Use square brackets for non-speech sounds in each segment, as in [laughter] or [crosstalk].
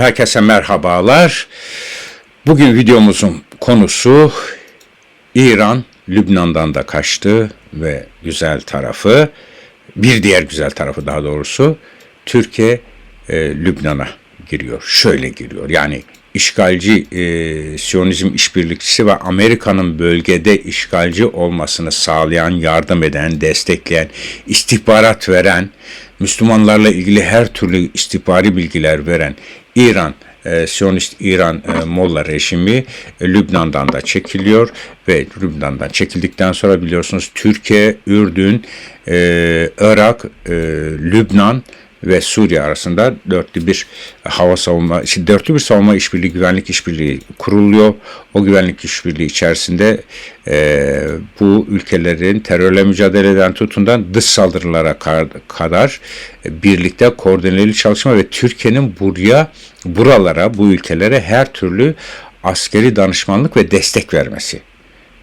Herkese merhabalar. Bugün videomuzun konusu İran Lübnan'dan da kaçtı ve güzel tarafı bir diğer güzel tarafı daha doğrusu Türkiye e, Lübnan'a giriyor. Şöyle giriyor. Yani işgalci e, Siyonizm işbirlikçisi ve Amerika'nın bölgede işgalci olmasını sağlayan, yardım eden, destekleyen, istihbarat veren, Müslümanlarla ilgili her türlü istihbari bilgiler veren İran e, Siyonist İran e, Molla rejimi e, Lübnan'dan da çekiliyor ve Lübnan'dan çekildikten sonra biliyorsunuz Türkiye, Ürdün, e, Irak, e, Lübnan ve Suriye arasında dörtlü bir hava savunma, dörtlü bir savunma işbirliği, güvenlik işbirliği kuruluyor. O güvenlik işbirliği içerisinde e, bu ülkelerin terörle mücadeleden tutundan dış saldırılara kadar birlikte koordineli çalışma ve Türkiye'nin buraya, buralara, bu ülkelere her türlü askeri danışmanlık ve destek vermesi,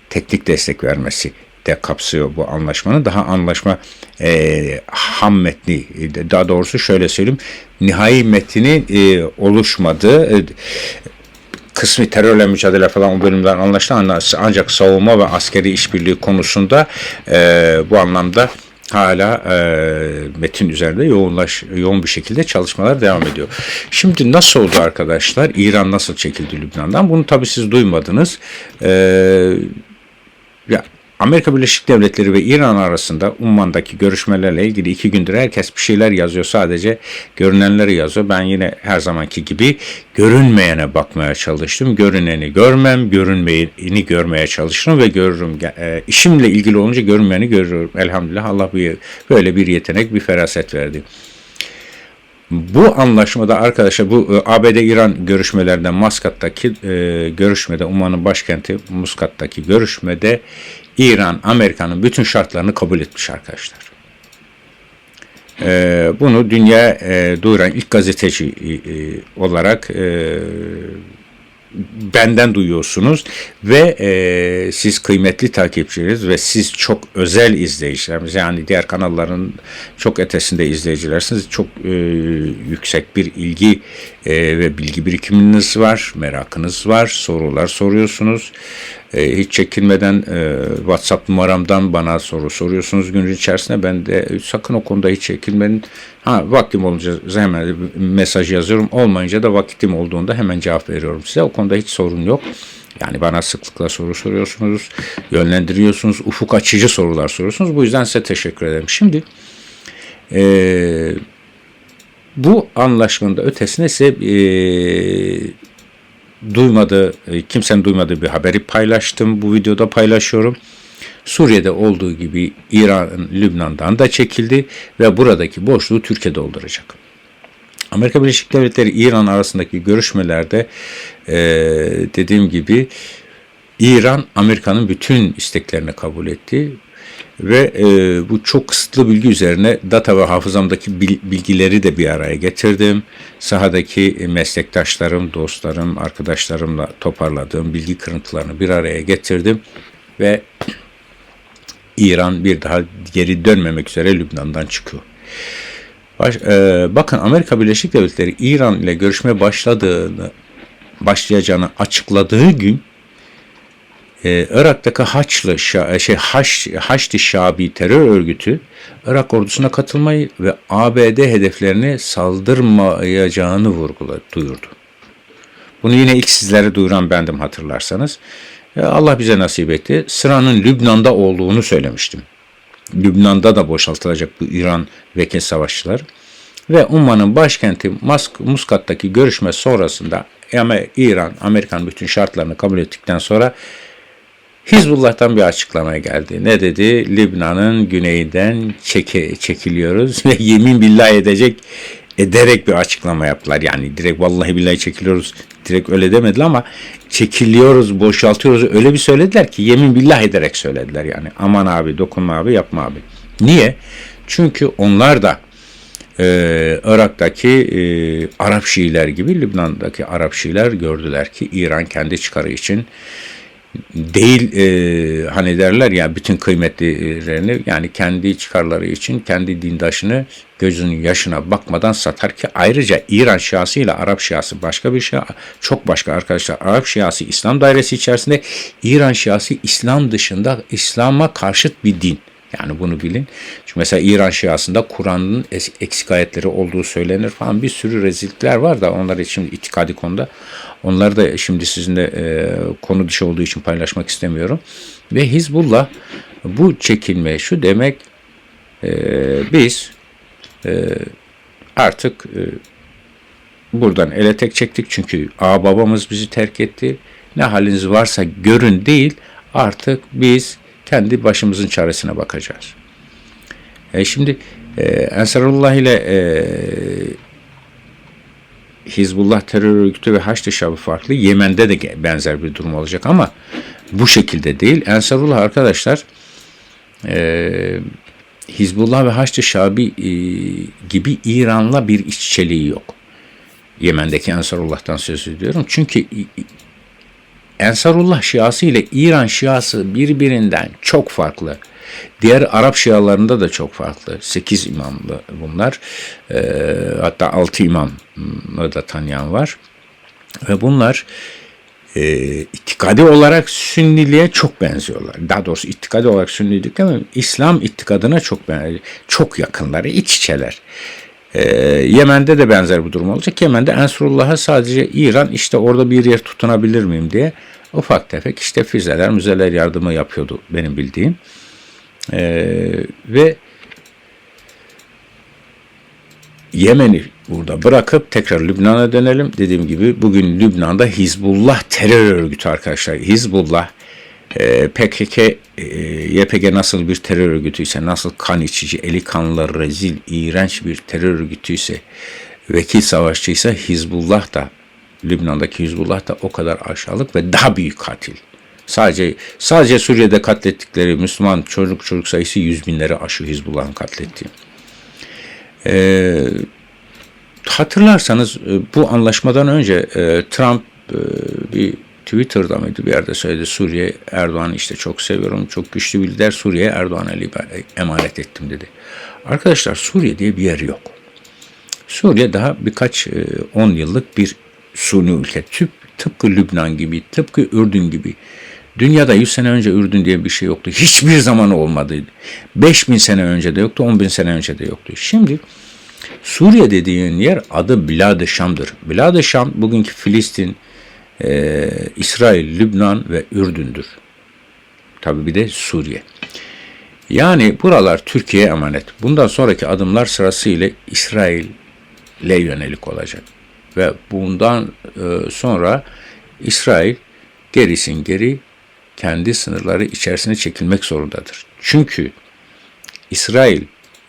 teknik destek vermesi de kapsıyor bu anlaşmanın. Daha anlaşma e, ham metni, daha doğrusu şöyle söyleyeyim, nihai metni e, oluşmadı. E, kısmi terörle mücadele falan o bölümden anlaşılan ancak savunma ve askeri işbirliği konusunda e, bu anlamda hala e, metin üzerinde yoğunlaş yoğun bir şekilde çalışmalar devam ediyor. Şimdi nasıl oldu arkadaşlar? İran nasıl çekildi Lübnan'dan? Bunu tabii siz duymadınız. E, ya Amerika Birleşik Devletleri ve İran arasında Umman'daki görüşmelerle ilgili iki gündür herkes bir şeyler yazıyor. Sadece görünenleri yazıyor. Ben yine her zamanki gibi görünmeyene bakmaya çalıştım. Görüneni görmem, görünmeyeni görmeye çalışırım ve görürüm. E, işimle ilgili olunca görünmeyeni görüyorum. Elhamdülillah Allah bir, böyle bir yetenek, bir feraset verdi. Bu anlaşmada arkadaşlar bu e, ABD-İran görüşmelerinde Maskat'taki e, görüşmede Umman'ın başkenti Muskat'taki görüşmede İran Amerika'nın bütün şartlarını kabul etmiş arkadaşlar. E, bunu dünya e, duyuran ilk gazeteci e, e olarak e, benden duyuyorsunuz ve e, siz kıymetli takipçileriz ve siz çok özel izleyicilerimiz yani diğer kanalların çok ötesinde izleyicilersiniz. Çok e, yüksek bir ilgi e, ve bilgi birikiminiz var, merakınız var, sorular soruyorsunuz. E, hiç çekinmeden e, WhatsApp numaramdan bana soru soruyorsunuz gün içerisinde. Ben de sakın o konuda hiç çekinmeyin. Ha vaktim olunca hemen mesaj yazıyorum. Olmayınca da vakitim olduğunda hemen cevap veriyorum size. O konuda hiç sorun yok. Yani bana sıklıkla soru soruyorsunuz, yönlendiriyorsunuz, ufuk açıcı sorular soruyorsunuz. Bu yüzden size teşekkür ederim. Şimdi e, bu anlaşmanın da ötesine size e, duymadığı, e, kimsenin duymadığı bir haberi paylaştım. Bu videoda paylaşıyorum. Suriye'de olduğu gibi İran, Lübnan'dan da çekildi ve buradaki boşluğu Türkiye dolduracak. Amerika Birleşik Devletleri İran arasındaki görüşmelerde e, dediğim gibi İran Amerika'nın bütün isteklerini kabul etti ve e, bu çok kısıtlı bilgi üzerine data ve hafızamdaki bilgileri de bir araya getirdim. Sahadaki meslektaşlarım, dostlarım, arkadaşlarımla toparladığım bilgi kırıntılarını bir araya getirdim ve İran bir daha geri dönmemek üzere Lübnan'dan çıkıyor. Baş, e, bakın Amerika Birleşik Devletleri İran ile görüşme başladığını başlayacağını açıkladığı gün e, Irak'taki Haçlı e, şey Haç, Haçlı Şabi terör örgütü Irak ordusuna katılmayı ve ABD hedeflerini saldırmayacağını vurguladı, duyurdu. Bunu yine ilk sizlere duyuran bendim hatırlarsanız. E, Allah bize nasip etti. Sıranın Lübnan'da olduğunu söylemiştim. Lübnan'da da boşaltılacak bu İran vekil savaşçılar. Ve Umman'ın başkenti Musk, Muskat'taki görüşme sonrasında ama İran, Amerikan bütün şartlarını kabul ettikten sonra Hizbullah'tan bir açıklama geldi. Ne dedi? Libnan'ın güneyinden çeke, çekiliyoruz [laughs] ve yemin billah edecek ederek bir açıklama yaptılar. Yani direkt vallahi billahi çekiliyoruz direkt öyle demediler ama çekiliyoruz, boşaltıyoruz öyle bir söylediler ki yemin billah ederek söylediler yani. Aman abi dokunma abi yapma abi. Niye? Çünkü onlar da e, Irak'taki e, Arap Şiiler gibi Lübnan'daki Arap Şiiler gördüler ki İran kendi çıkarı için değil e, hani derler ya bütün kıymetlilerini yani kendi çıkarları için kendi dindaşını gözünün yaşına bakmadan satar ki ayrıca İran Şiası ile Arap Şiası başka bir şey çok başka arkadaşlar Arap Şiası İslam dairesi içerisinde İran Şiası İslam dışında İslam'a karşıt bir din. Yani bunu bilin. Çünkü mesela İran Şiasında Kur'an'ın eksik ayetleri olduğu söylenir falan bir sürü rezillikler var da onlar için itikadi konuda. Onları da şimdi sizinle e, konu dışı olduğu için paylaşmak istemiyorum. Ve Hizbullah bu çekilme şu demek e, biz e, artık e, buradan ele tek çektik çünkü a babamız bizi terk etti. Ne haliniz varsa görün değil artık biz kendi başımızın çaresine bakacağız. E şimdi e, Ensarullah ile e, Hizbullah terör örgütü ve Haçlı Şabı farklı. Yemen'de de benzer bir durum olacak ama bu şekilde değil. Ensarullah arkadaşlar e, Hizbullah ve Haçlı Şabi e, gibi İran'la bir işçiliği yok. Yemen'deki Ensarullah'tan söz ediyorum. Çünkü Ensarullah Şiası ile İran Şiası birbirinden çok farklı. Diğer Arap Şialarında da çok farklı. Sekiz imamlı bunlar. E, hatta altı imamı da tanıyan var. Ve bunlar e, itikadi olarak Sünniliğe çok benziyorlar. Daha doğrusu itikadi olarak Sünnilik ama İslam itikadına çok benziyor. Çok yakınlar, iç içeler. Ee, Yemen'de de benzer bir durum olacak. Yemen'de Ensurullah'a sadece İran işte orada bir yer tutunabilir miyim diye ufak tefek işte füzeler, müzeler yardımı yapıyordu benim bildiğim. Ee, ve Yemen'i burada bırakıp tekrar Lübnan'a dönelim. Dediğim gibi bugün Lübnan'da Hizbullah terör örgütü arkadaşlar. Hizbullah PKK, e, YPG nasıl bir terör örgütüyse, nasıl kan içici, eli kanlı, rezil, iğrenç bir terör örgütüyse, vekil savaşçıysa Hizbullah da, Lübnan'daki Hizbullah da o kadar aşağılık ve daha büyük katil. Sadece sadece Suriye'de katlettikleri Müslüman çocuk çocuk sayısı yüz binleri aşıyor Hizbullah'ın katlettiği. Ee, hatırlarsanız e, bu anlaşmadan önce e, Trump e, bir Twitter'da mıydı bir yerde söyledi Suriye Erdoğan'ı işte çok seviyorum çok güçlü bir lider Suriye Erdoğan'a emanet ettim dedi. Arkadaşlar Suriye diye bir yer yok. Suriye daha birkaç on yıllık bir suni ülke. Tüp, tıpkı Lübnan gibi, tıpkı Ürdün gibi. Dünyada 100 sene önce Ürdün diye bir şey yoktu. Hiçbir zaman olmadıydı. 5000 sene önce de yoktu, 10 bin sene önce de yoktu. Şimdi Suriye dediğin yer adı Bilad-ı Şam'dır. Bilad-ı Şam bugünkü Filistin, e, İsrail, Lübnan ve Ürdün'dür. Tabi bir de Suriye. Yani buralar Türkiye'ye emanet. Bundan sonraki adımlar sırasıyla İsrail'e yönelik olacak. Ve bundan e, sonra İsrail gerisin geri kendi sınırları içerisine çekilmek zorundadır. Çünkü İsrail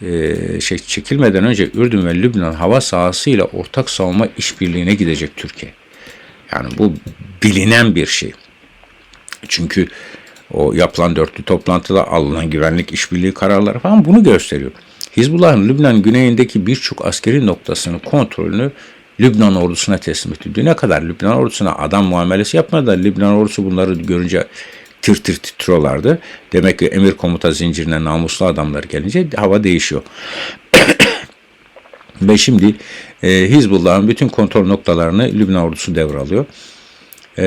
e, şey çekilmeden önce Ürdün ve Lübnan hava sahasıyla ortak savunma işbirliğine gidecek Türkiye. Yani bu bilinen bir şey. Çünkü o yapılan dörtlü toplantıda alınan güvenlik işbirliği kararları falan bunu gösteriyor. Hizbullah'ın Lübnan güneyindeki birçok askeri noktasının kontrolünü Lübnan ordusuna teslim etti. Düne kadar Lübnan ordusuna adam muamelesi yapmadı da Lübnan ordusu bunları görünce tir tir titriyorlardı. Demek ki emir komuta zincirine namuslu adamlar gelince hava değişiyor. Ve şimdi e, Hizbullah'ın bütün kontrol noktalarını Lübnan ordusu devralıyor. E,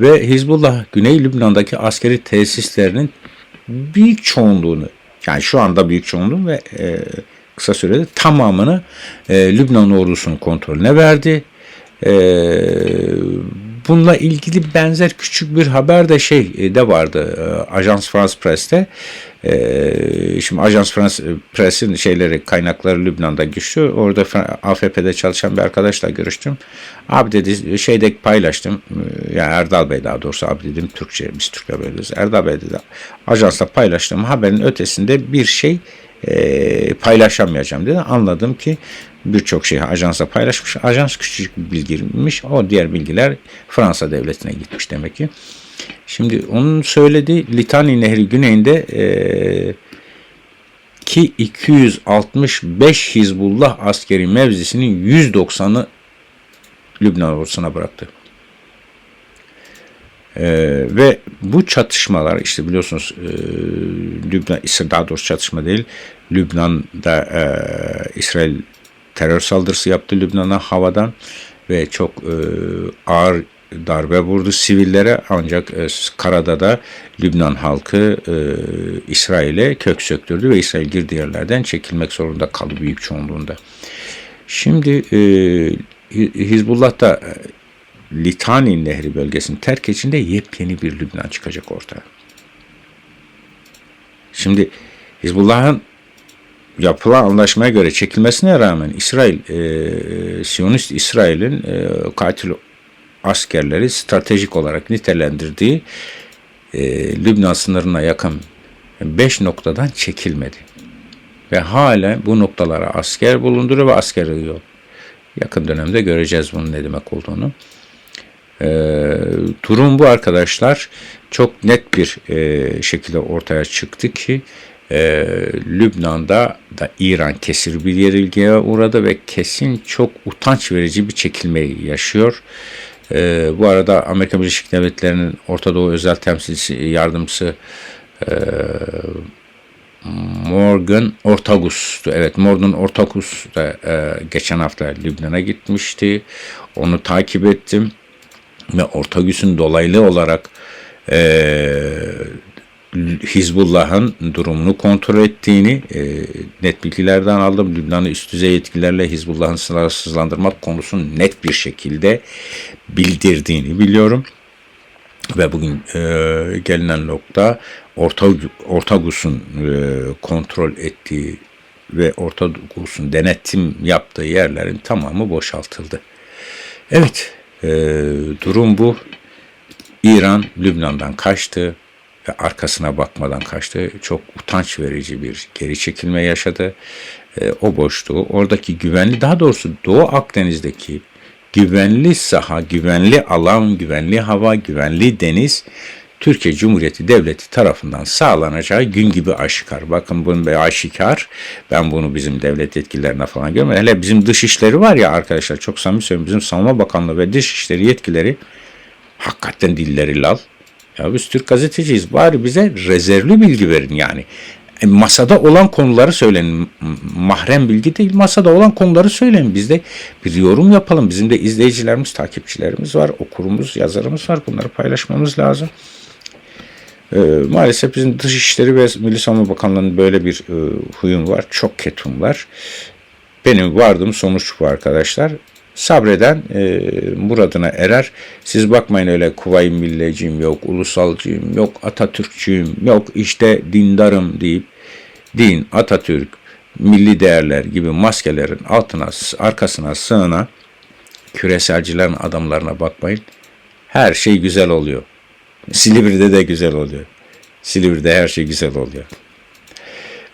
ve Hizbullah Güney Lübnan'daki askeri tesislerinin büyük çoğunluğunu yani şu anda büyük çoğunluğu ve e, kısa sürede tamamını e, Lübnan ordusunun kontrolüne verdi. E, bununla ilgili benzer küçük bir haber de şey e, de vardı e, Ajans France Press'te. E, şimdi Ajans France Press'in şeyleri kaynakları Lübnan'da güçlü. Orada AFP'de çalışan bir arkadaşla görüştüm. Abi dedi şeyde paylaştım. E, yani Erdal Bey daha doğrusu abi dedim Türkçe biz Türkçe böyleyiz. Erdal Bey dedi ajansla paylaştım haberin ötesinde bir şey e, paylaşamayacağım dedi. Anladım ki birçok şeyi ajansa paylaşmış. Ajans küçücük bir bilgiymiş. O diğer bilgiler Fransa devletine gitmiş demek ki. Şimdi onun söylediği Litani Nehri güneyinde e, ki 265 Hizbullah askeri mevzisinin 190'ı Lübnan ordusuna bıraktı. Ee, ve bu çatışmalar işte biliyorsunuz e, Lübnan, daha doğrusu çatışma değil, Lübnan'da e, İsrail terör saldırısı yaptı Lübnan'a havadan ve çok e, ağır darbe vurdu sivillere ancak e, karada da Lübnan halkı e, İsrail'e kök söktürdü ve İsrail girdiği yerlerden çekilmek zorunda kaldı büyük çoğunluğunda. Şimdi e, Hizbullah da e, Litani Nehri bölgesini terk içinde yepyeni bir Lübnan çıkacak ortaya. Şimdi Hizbullah'ın yapılan anlaşmaya göre çekilmesine rağmen İsrail, e, Siyonist İsrail'in e, katil askerleri stratejik olarak nitelendirdiği e, Lübnan sınırına yakın 5 noktadan çekilmedi. Ve hala bu noktalara asker bulunduruyor ve asker yığıyor. Yakın dönemde göreceğiz bunun ne demek olduğunu. E, durum bu arkadaşlar. Çok net bir e, şekilde ortaya çıktı ki e, Lübnan'da da İran kesir bir yenilgiye uğradı ve kesin çok utanç verici bir çekilmeyi yaşıyor. E, bu arada Amerika Birleşik Devletleri'nin Orta Doğu özel temsilcisi yardımcısı e, Morgan Ortagus'tu. Evet Morgan Ortagus da e, geçen hafta Lübnan'a gitmişti. Onu takip ettim ve Ortagus'un dolaylı olarak e, Hizbullah'ın durumunu kontrol ettiğini e, net bilgilerden aldım. Lübnan'ı üst düzey yetkilerle Hizbullah'ın silahsızlandırmak konusunu net bir şekilde bildirdiğini biliyorum. Ve bugün e, gelinen nokta Ortagus'un e, kontrol ettiği ve Ortagus'un denetim yaptığı yerlerin tamamı boşaltıldı. Evet, e, durum bu. İran Lübnan'dan kaçtı ve arkasına bakmadan kaçtı. Çok utanç verici bir geri çekilme yaşadı. E, o boşluğu oradaki güvenli daha doğrusu Doğu Akdeniz'deki güvenli saha, güvenli alan, güvenli hava, güvenli deniz Türkiye Cumhuriyeti Devleti tarafından sağlanacağı gün gibi aşikar. Bakın bunun bir aşikar. Ben bunu bizim devlet yetkililerine falan görmedim. Hele bizim dış işleri var ya arkadaşlar çok samimi söylüyorum. Bizim Savunma Bakanlığı ve dış işleri yetkileri hakikaten dilleri lal. Ya biz Türk gazeteciyiz. Bari bize rezervli bilgi verin yani. E, masada olan konuları söyleyin. Mahrem bilgi değil, masada olan konuları söyleyin. Biz de bir yorum yapalım. Bizim de izleyicilerimiz, takipçilerimiz var, okurumuz, yazarımız var. Bunları paylaşmamız lazım. E, maalesef bizim Dışişleri ve Milli Savunma Bakanlığı'nın böyle bir e, huyum var. Çok ketum var. Benim vardığım sonuç bu arkadaşlar sabreden e, muradına erer. Siz bakmayın öyle Kuvayi Milleciyim yok, ulusalcıyım yok, Atatürkçüyüm yok, işte dindarım deyip din, Atatürk, milli değerler gibi maskelerin altına, arkasına sığına küreselcilerin adamlarına bakmayın. Her şey güzel oluyor. Silivri'de de güzel oluyor. Silivri'de her şey güzel oluyor.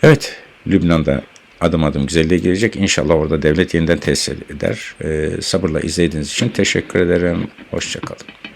Evet, Lübnan'da adım adım güzelliğe gelecek. İnşallah orada devlet yeniden tesis eder. E, sabırla izlediğiniz için teşekkür ederim. Hoşçakalın.